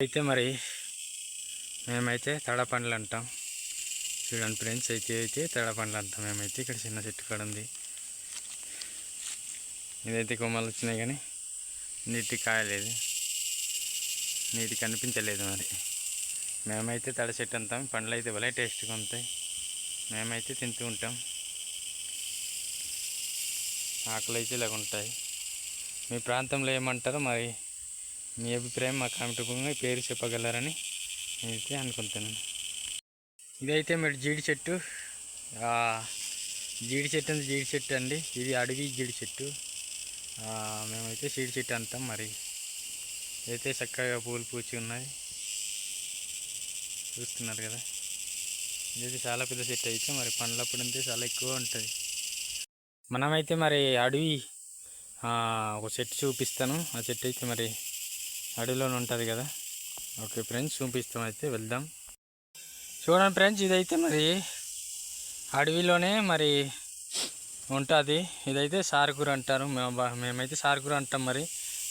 అయితే మరి మేమైతే తడ పండ్లు అంటాం. చూడండి ఫ్రెండ్స్ అయితే అయితే తడ పండ్లు అంటాం మేమైతే. ఇక్కడ చిన్న చెట్టు కాడ ఉంది. ఇదైతే కొమ్మలు వచ్చినాయి కానీ నీటి కాయలేదు. నీటి కనిపించలేదు మరి. మేమైతే తడ చెట్టు అంటాం. పండ్లు అయితే భలే టేస్ట్గా ఉంటాయి. మేమైతే తింటూ ఉంటాం. ఆకులు అయితే ఇలాగ ఉంటాయి. మీ ప్రాంతంలో ఏమంటారో మరి? మీ అభిప్రాయం మా కామెంట్ రూపంగా పేరు చెప్పగలరని నేనైతే అనుకుంటున్నాను. ఇదైతే మరి జీడి చెట్టు. జీడి చెట్టు అంటే జీడి చెట్టు అండి. ఇది అడవి జీడి చెట్టు. మేమైతే జీడి చెట్టు అంటాం మరి. అయితే చక్కగా పూలు పూచి ఉన్నాయి. చూస్తున్నారు కదా. ఇదైతే చాలా పెద్ద చెట్టు అయితే మరి పండ్లప్పుడు అంతే చాలా ఎక్కువ ఉంటుంది. మనమైతే మరి అడవి ఒక చెట్టు చూపిస్తాను. ఆ చెట్టు అయితే మరి అడవిలోనే ఉంటుంది కదా. ఓకే ఫ్రెండ్స్ చూపిస్తాం అయితే వెళ్దాం. చూడండి ఫ్రెండ్స్ ఇదైతే మరి అడవిలోనే మరి ఉంటుంది. ఇదైతే సారకూర అంటారు. మేము బా- మేమైతే సారకూర అంటాం మరి.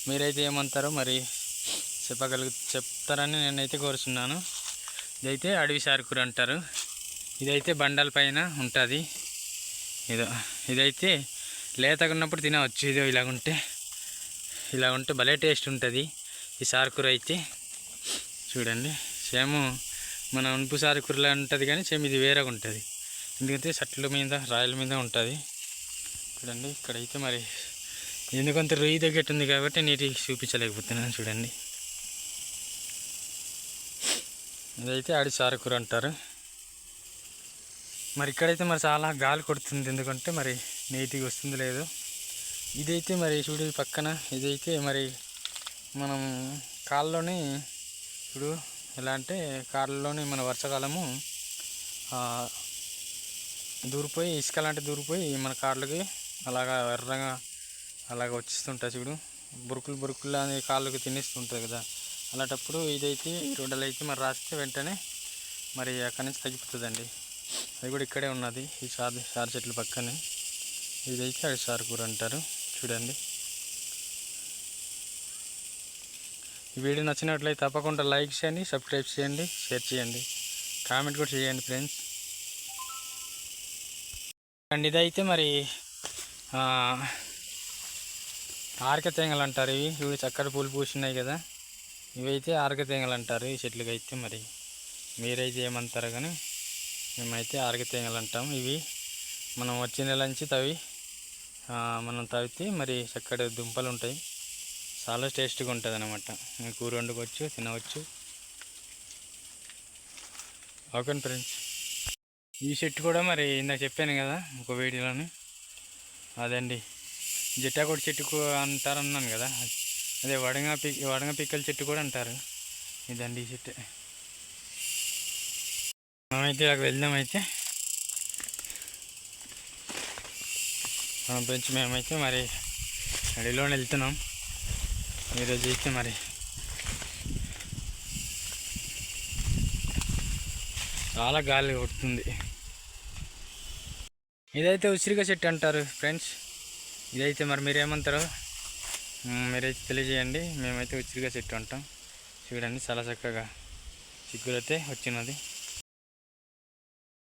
మీరైతే ఏమంటారో మరి చెప్పగలుగు చెప్తారని నేనైతే కోరుచున్నాను. ఇదైతే అడవి సారకూర అంటారు. ఇదైతే బండల పైన ఉంటుంది. ఇదో ఇదైతే లేతగా ఉన్నప్పుడు తినవచ్చు. ఇదో ఇలాగుంటే ఇలా ఉంటే భలే టేస్ట్ ఉంటుంది. ఈ సారకూర అయితే చూడండి. సేమ్ మన ఉనుపు సారకూరలా ఉంటుంది కానీ సేమ్ ఇది వేరేగా ఉంటుంది. ఎందుకంటే చెట్ల మీద రాయల మీద ఉంటుంది. చూడండి ఇక్కడైతే మరి ఎందుకంత రొయ్యి తగ్గట్టు ఉంది కాబట్టి నీటి చూపించలేకపోతున్నాను చూడండి. ఇదైతే ఆడి సారకూర అంటారు. మరి ఇక్కడైతే మరి చాలా గాలి కొడుతుంది ఎందుకంటే మరి నీటికి వస్తుంది లేదు. ఇదైతే మరి చూడు పక్కన ఇదైతే మరి మనం కాళ్ళలోని ఇప్పుడు ఎలా అంటే కాళ్ళలోని మన వర్షాకాలము దూరిపోయి ఇసుక లాంటి దూరిపోయి మన కాళ్ళకి అలాగా ఎర్రగా అలాగ వచ్చిస్తుంటుంది చూడు. బురుకులు బురుకులు అనేది కాళ్ళకి తినేస్తుంటుంది కదా. అలాంటప్పుడు ఇదైతే ఈ రొడ్డలు అయితే మరి రాస్తే వెంటనే మరి అక్కడి నుంచి తగ్గిపోతుందండి. అది కూడా ఇక్కడే ఉన్నది ఈ సార్ సార్ చెట్ల పక్కనే. ఇదైతే అది సార్ కూర అంటారు. చూడండి. ఈ వీడియో నచ్చినట్లయితే తప్పకుండా లైక్ చేయండి సబ్స్క్రైబ్ చేయండి షేర్ చేయండి. కామెంట్ కూడా చేయండి ఫ్రెండ్స్. అండ్ ఇదైతే మరి ఆర్క తేంగలు అంటారు ఇవి. ఇవి చక్కటి పూలు పూసినాయి కదా. ఇవైతే ఆర్క తేంగలు అంటారు ఈ చెట్లకి అయితే మరి. మీరైతే ఏమంటారు కానీ మేమైతే ఆర్క తేంగలు అంటాం ఇవి మనం వచ్చే నెల నుంచి తవి మనం తవ్వితే మరి చక్కటి దుంపలు ఉంటాయి. చాలా టేస్ట్గా ఉంటుంది అనమాట కూర వండుకోవచ్చు తినవచ్చు. Okay friends? ఈ చెట్టు కూడా మరి ఇందాక చెప్పాను కదా ఒక వీడియోలోని. అదండి. జిట్టాకోటి చెట్టు కూ- అంటారు అన్నాను కదా. అదే వడంగా పి వడగ పిక్కల చెట్టు కూడా అంటారు. ఇదండి ఈ చెట్టు మనమైతే అక్కడ వెళ్దామైతే అయితే. ఫ్రెండ్స్ మేమైతే మరి అడవిలోనే వెళ్తున్నాం. ఈరోజు అయితే మరి. చాలా గాలి కొడుతుంది. ఇదైతే ఉసిరిగా చెట్టు అంటారు ఫ్రెండ్స్. ఇదైతే మరి మీరేమంటారో మీరైతే తెలియజేయండి. మేమైతే ఉసిరిగా చెట్టు అంటాం. చూడండి చాలా చక్కగా చిక్కులైతే వచ్చినది.